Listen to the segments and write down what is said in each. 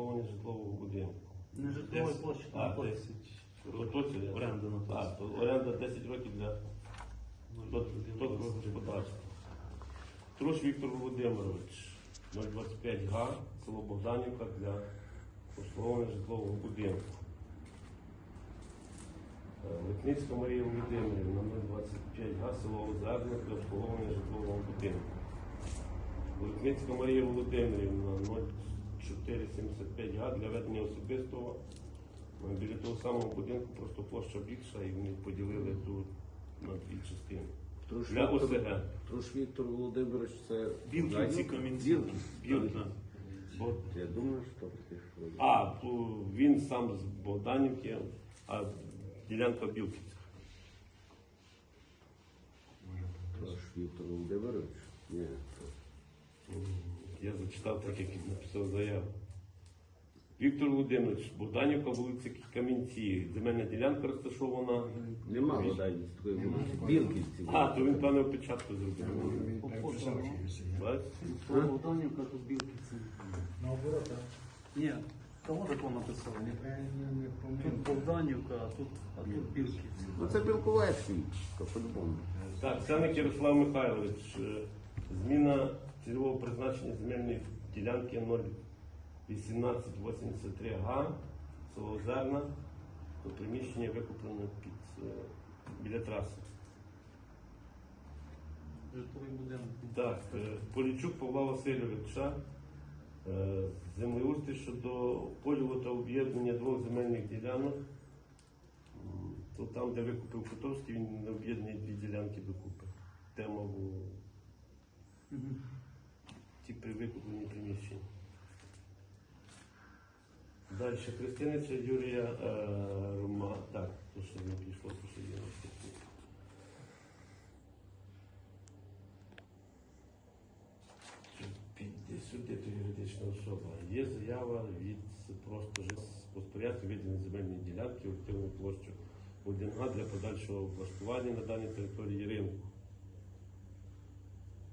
обслуговування житлового будинку. Не житлової площі, А, там 10. То, то це Оренда на то. А, то оренда 10 років для того господарства. Труш Віктор Володимирович, 025 га, село Богданівка для обслуговування житлового будинку. Е, Литницька Марія Володимирівна, 025 га, село Озерне для обслуговування житлового будинку. Литницька Марія Володимирівна, 0475 га для ведення особистого. Е, Біля того самого будинку просто площа більша і вони поділили тут на дві частини. Труш Для Віктор, ОСГ. Труш Віктор Володимирович, це Білківці? Кам'янці. Білків. Білки. Я думаю, що таке. А, то він сам з Богданівки, а ділянка Білківця. Труш Віктор Володимирович? Ні. Я зачитав так, як він написав заяву. Віктор Володимирович, Богданівка, вулиця Кам'янці. Земельна ділянка розташована. Нема такої вулиці. Білківці. А, то він певно опечатку зробив. Бачите? То Богданівка, тут Білківці. Наоборот, так. Ні, кого такого написали? Тут. Богданівка, а тут, а тут Білківці. Ну це Білковецький, по-любому. Так, Сяник Ярослав Михайлович. Е, Зміна цільового призначення земельної ділянки 01883 га, село Зерна, то приміщення викуплено під, е, біля траси. Житловий будинок. Так, е, Полічук Павла Васильовича. е, Землеустрій щодо поділу та об'єднання двох земельних ділянок. То там, де викупив Котовський, він об'єднує дві ділянки докупи. Тема в Ті при викупленні приміщення. Далі Христиниця Юрія е, Рома. Так, то що не пішло, то що є сюди юридична особа. Є заява від просто спостерігати відділення земельної ділянки активну площу 1 га для подальшого облаштування на даній території ринку.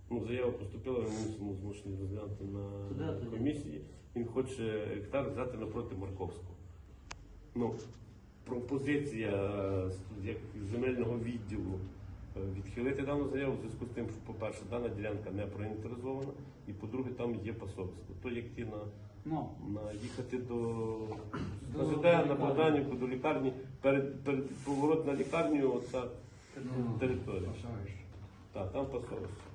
Ну, заява поступила, ми мусимо змушені розглянути на комісії. Він хоче гектар взяти напроти Марковського. Ну, пропозиція е, як земельного відділу е, відхилити дану заяву в зв'язку з тим, що, по-перше, дана ділянка не проінвентаризована, і по-друге, там є пасовисько. То як ти на, Ну, на їхати до До КЗД, на. Богданівку, до лікарні, перед, перед поворот на лікарню, оця територія. Пасовище. Так, там пасовище.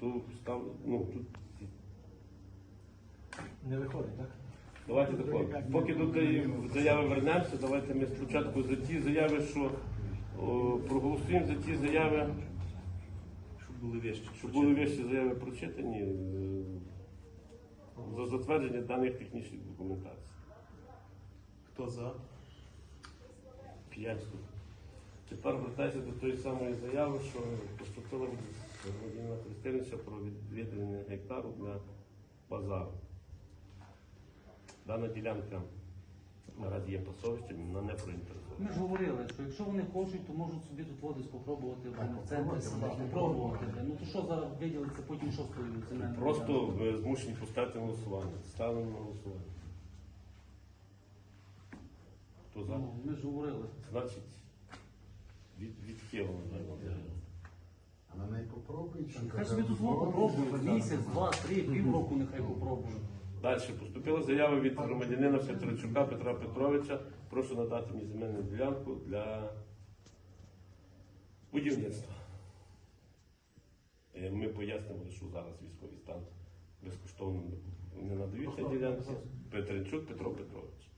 Тут став, ну, тут Не виходить, так? Давайте тако. Поки до тієї заяви вернемося, давайте ми спочатку за ті заяви, що о, проголосуємо за ті заяви, щоб були вещі. що були вищі заяви прочитані е, за затвердження даних технічних документацій. Хто за? П'ять штук. Тепер вертайся до тої самої заяви, що поступила від Володимира Христинича про відвідування гектару для базару. Дана ділянка наразі є пасовищем, вона не проінтересована. Ми ж говорили, що якщо вони хочуть, то можуть собі тут води спробувати в центрі села. Попробувати. Ну то що зараз виділиться, потім що стоїть земельна Просто ви змушені поставити на голосування. Ставимо на голосування. Хто за? Ну, ми ж говорили. Значить, від, відхилено. Да. А на неї попробуй. Хай собі тут попробують. Місяць, два, три, півроку нехай попробують. Далі поступила заява від громадянина Петричука Петра Петровича. Прошу надати мені земельну ділянку для будівництва. Е, Ми пояснили, що зараз військовий стан безкоштовно не надають ці ділянки. Петричук Петро Петрович.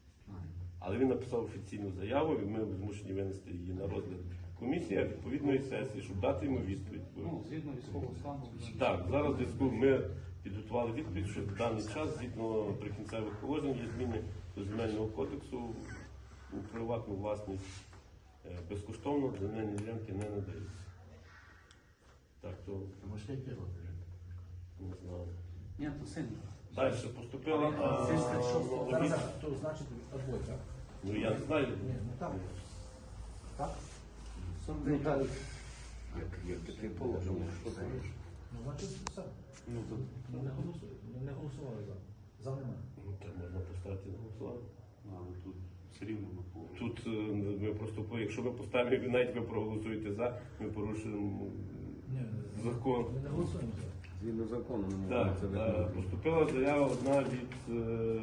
Але він написав офіційну заяву, і ми змушені винести її на розгляд комісії, а відповідної сесії, щоб дати йому відповідь. Ну, згідно військового стану. Так, зараз в зв'язку ми підготували відповідь, що в даний час, згідно прикінцевих положень, є зміни до земельного кодексу у приватну власність е, безкоштовно земельні ділянки не надаються. Так, то Тому скільки років? не знаю. Ні, то син. Далі поступила. а, 76. ну, Зараз, обіця- то значить обоє, так? Ну я не знаю. Ні, ну так. Так? Ну, так. Як, як таке положено, що там? Ну, значить, все. Ну, то, Ну, не голосує. Ну, не голосували за. За немає. ну, то то Але тут все рівно на полу. тут е, ми просто по- якщо ми поставимо, навіть ви проголосуєте за, ми порушуємо закон. Ми не голосуємо за. Згідно закону не Так, це е, виконати. поступила заява одна від е,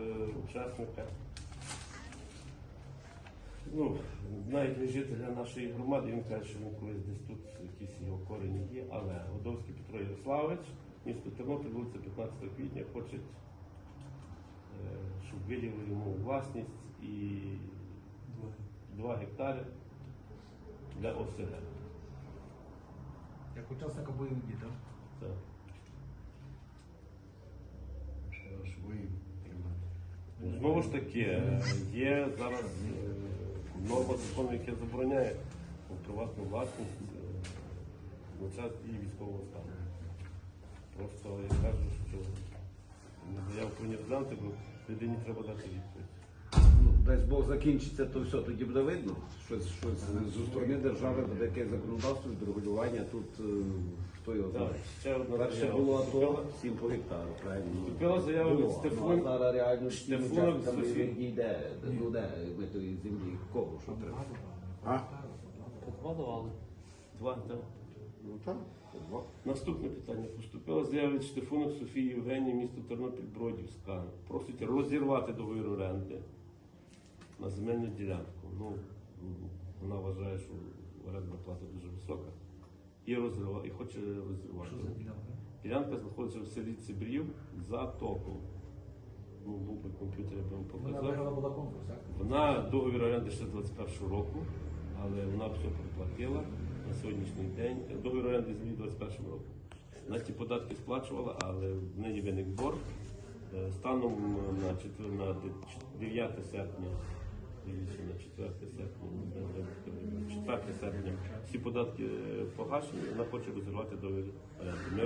учасника. Ну, навіть не жителя нашої громади, він каже, що він колись десь тут якісь його корені є, але Годовський Петро Ярославович, місто Тернопіль, вулиця 15 квітня, хоче, е, щоб виділили йому власність і 2 гектари для ОСГ. Як учасника бойових дій, так? Так. Знову ж таки, е, є зараз норма закону, яка забороняє приватну власність е, на час дії військового стану. Просто я кажу, що не заяву про нерзанти, бо людині треба дати відповідь. Ну, дасть Бог закінчиться, то все тоді буде видно. Щось, щось зі сторони держави буде якесь законодавство, відрегулювання. Тут е, хто його знає. ще одна Перше заява. було АТО, 7 по гектару, правильно? Поступила заява від Було. Стефан- Ну, а зараз реально бойових дій йде, ну де ми тої землі, кого, що треба. А? Два давали. Два, так. Ну так, два. Наступне питання. Поступила заява від Штефунок Софії Євгенії, місто Тернопіль Бродівська. Просить розірвати договір оренди на земельну ділянку. Ну, вона вважає, що орендна плата дуже висока. І розрива, і хоче розірвати. Що за ділянка? Ділянка знаходиться в селі Цибрів за током. Ну, був би комп'ютер, я б вам Вона показав. була конкурс, так? Вона договір оренди ще з 21 року, але вона все проплатила на сьогоднішній день. Договір оренди землі 21 року. Вона ті податки сплачувала, але в неї виник борг. Е, Станом на, четвер- на де- 9 серпня, на 4 серпня, не знаю, як це, 4 серпня, всі податки е, погашені, вона хоче розірвати договір оренди. Ми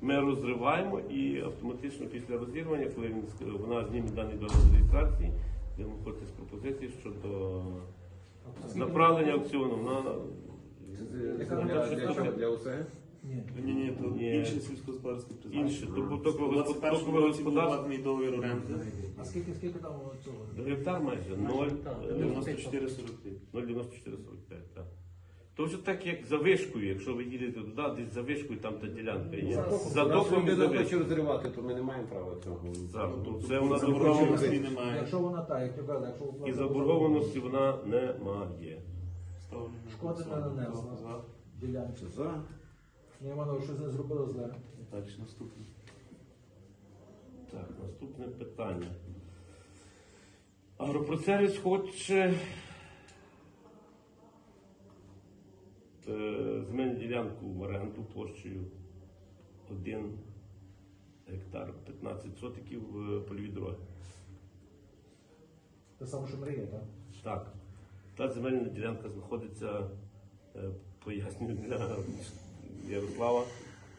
ми розриваємо і автоматично після розірвання, коли він вона зніме даний договір реєстрації, де ми хочемо з пропозиції щодо направлення аукціону. Вона Яка для, вона- Ні. Ні, ні, то Ні. інше сільськогосподарське призначення. інше добуткове У 21 господарство. році був укладений договір оренди. А скільки, скільки там цього? Гектар майже 0, Так, е, 94,43. 0,9445. Так. То вже так як за вишкою, якщо ви їдете туди, десь за вишкою, там та ділянка є. За Раз доком і за людина хоче вишкою. розривати, то ми не маємо права цього. Так, то Це вона Заборгованості заборгованості. немає. Якщо вона так, як ти казав, якщо І заборгованості вона немає. Ставлю на Шкоди не голосування. нанесла. Ділянці. За. Ні, вона щось не зробила зле. Далі наступне. Так, наступне питання. Агропроцервіс хоче е, земельну ділянку в оренду площею 1 гектар 15 сотиків в польові дороги. Те саме, що мрія, так? Так. Та земельна ділянка знаходиться, е, пояснюю для Ярослава,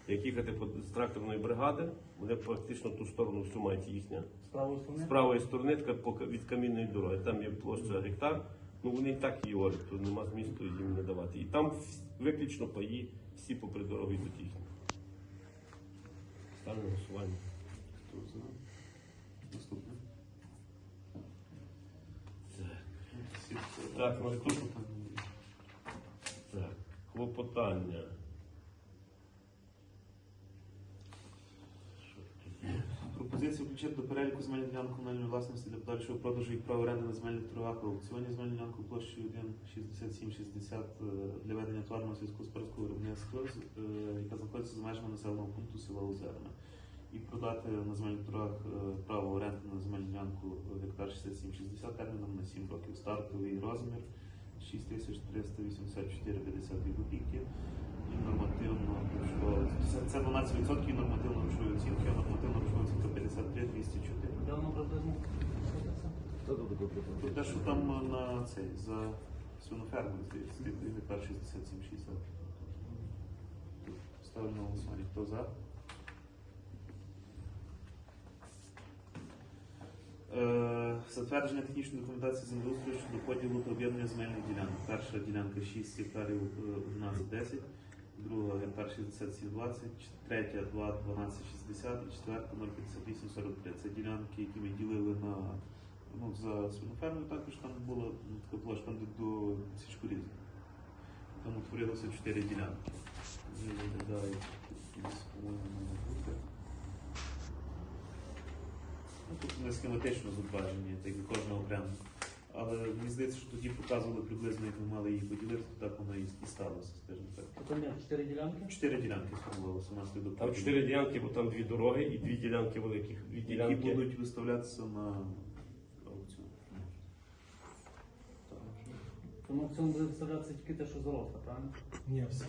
як їхати з тракторної бригади, вони практично ту сторону всю мають їхня. З правої сторони. З правої сторони від камінної дороги. Там є площа гектар. Ну вони і так її орють, то нема змісту їм не давати. І там виключно паї, всі попри дорогу йдуть їхні. Ставлю голосування. Хто за? Наступне. Так, наступне. Так, клопотання. Що тут є? Пропозиція включити до переліку земельних ділянок комунальної власності для подальшого продажу їх прав оренди на земельних торгах в аукціоні земельну ділянку площею 1,6760 е, для ведення тварного сільськогосподарського виробництва, е, яка знаходиться за межами населеного пункту села Озерне. І продати на земельних торгах е, право оренди на земельну ділянку гектар 6760 терміном на 7 років. Стартовий розмір 6384,50 копійки. І нормативно це- це 12% нормативно грошової оцінки, а нормативно грошова оцінка 53 204. Де воно приблизно знаходиться? Про те, що там е, на цей за свиноферму, здається, гектар 67,60. Ставлю на голосування. Хто за? Е, Затвердження технічної документації землеустрою щодо поділу та об'єднання земельних ділянок. Перша ділянка 6 гектарів е, 11,10, друга гектар 67,20, третя 2,12,60 і четверта 0,58,43. Це ділянки, які ми ділили на ну, за свинофермою також там була така площа, там до Січкурізу. Там утворилося чотири ділянки. Вони виглядають якісь, по-моєму, не бути. Ну, тут вони схематично зображені, так і кожна окремо. Але мені здається, що тоді показували приблизно, як ми мали її поділити, то так воно і і сталося, скажімо так. Тобто ні, чотири ділянки? Чотири ділянки сформувалося внаслідок. Там поділу, чотири ділянки, бо там дві дороги і дві ділянки великих. Дві які ділянки. будуть виставлятися на аукціон. Тому в цьому буде виставлятися тільки те, що заросло, правильно? Ні, все.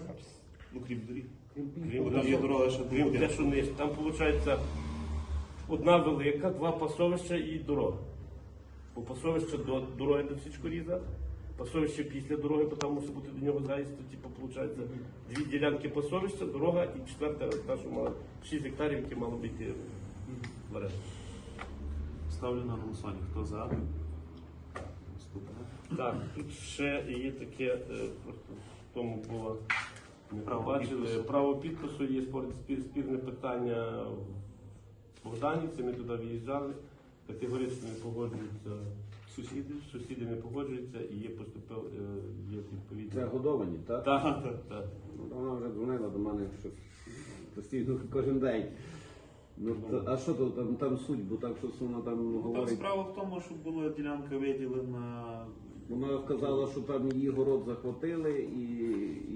Ну, крім доріг. Крім Крім Бо там є дорога, що Крім те, що нижче. Там виходить одна велика, два пасовища і дорога. Бо пасовище до дороги до Січкоріза, пасовище після дороги, бо там мусить бути до нього заїзд, то типу, виходить дві ділянки пасовища, дорога і четверта, та, що мала 6 гектарів, які мало бути в оренду. Ставлю на голосування. Хто за? Наступне. Так, тут ще є таке, е, просто в тому було не Право побачили. підпису. Право підпису є спор- спір- спірне питання в Богданівці, ми туди виїжджали, категорично не погоджуються сусіди, сусіди не погоджуються і є поступив, е, є Це годовані, так? Так, так, так. Ну, Вона вже дзвонила до мене щось постійно кожен день. Ну, та- а що то там, там суть, бо так щось вона там Ну, Там говорить. справа в тому, що була ділянка виділена. Вона сказала, що там її город захватили і,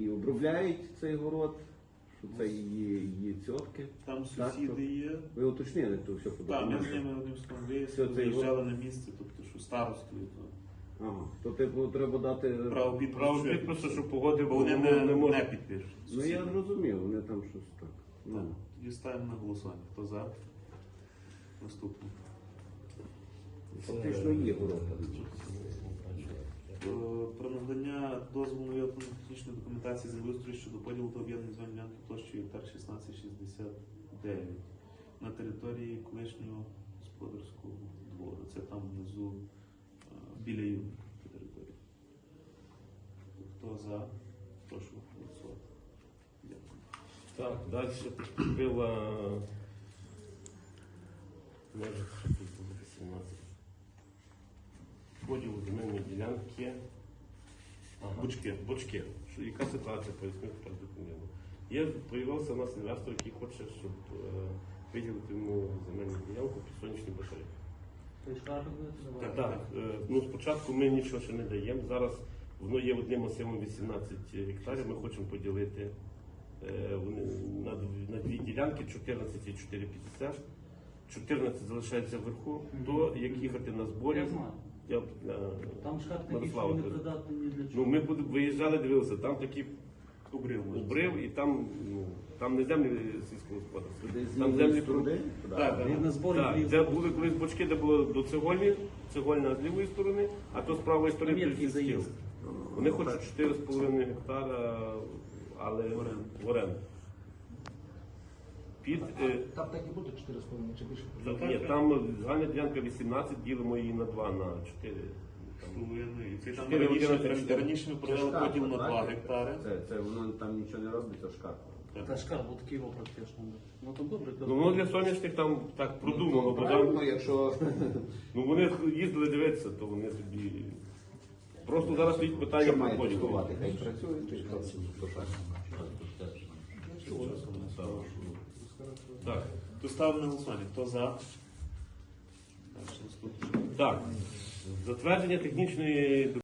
і обробляють цей город, що це її, її цьотки. Там Так, сусіди є. Ви уточнили то все по Так, ми з документам? ними одним словом Все, виїздили, це виїжджали на місце, тобто що старостою. То Ага. То типу треба дати. право підпису. Право підпису, що погодив, Бо вони не, не можуть. не підпишуть. Ну я Сусіди. зрозумів, вони там щось так. Ну. Так, Тоді ставимо на голосування. Хто за? Наступний. Фактично є город. Е, Про надання дозволу на технічної документації землеустрою щодо поділу та об'єднання земельної площею гектар 1669 на території колишнього господарського двору. Це там внизу е, біля юрної території. Хто за? Прошу голосувати. Дякую. Так, далі поступила може що тут буде 18. Поділ земельної ділянки. Ага. Бучки. Бочки. Що, яка ситуація поясню перед документом? Є, появився у нас інвестор, який хоче, щоб е, виділити йому земельну ділянку під сонячні батареї. Так, Так, е, ну спочатку ми нічого ще не даємо. Зараз воно є одним масивом 18 гектарів. Ми хочемо поділити е, вони на, дв- на дві ділянки 14 і 4,50. 14 залишається вверху, то як їхати на зборі. Я знаю. Я, е, Там Мирослава, не ти- придатний ні для ну, чого. ми виїжджали, дивилися, там такі Обрив можна. обрив і там, ну, там не землі сільськогосподарські. Туди з Там землі сторони? Так, так. Так, де були колись бочки, де було до цегольні, цегольна з лівої сторони, а то з правої сторони заїзд. Вони хочуть 4,5 гектара, але В оренду. Під, е, Там так і буде 4,5 чи більше. за- ні, там загальна ділянка 18, ділимо її на 2, на 4. Там. Половиною. Це там Чотири раніше, години ми провели шкаф, поділ на так? 2 гектари. Це, це воно там нічого не робить, це шкаф. Та шкар, бо такий практично. Ну то добре. то- Ну, воно для сонячних там так продумано, бо там, Правильно, якщо ну вони їздили дивитися, то вони собі. Просто зараз стоїть питання що про має поділ. тестувати, хай працює, пошариш. Так. То ставимо на голосування. Хто за? Так, затвердження технічної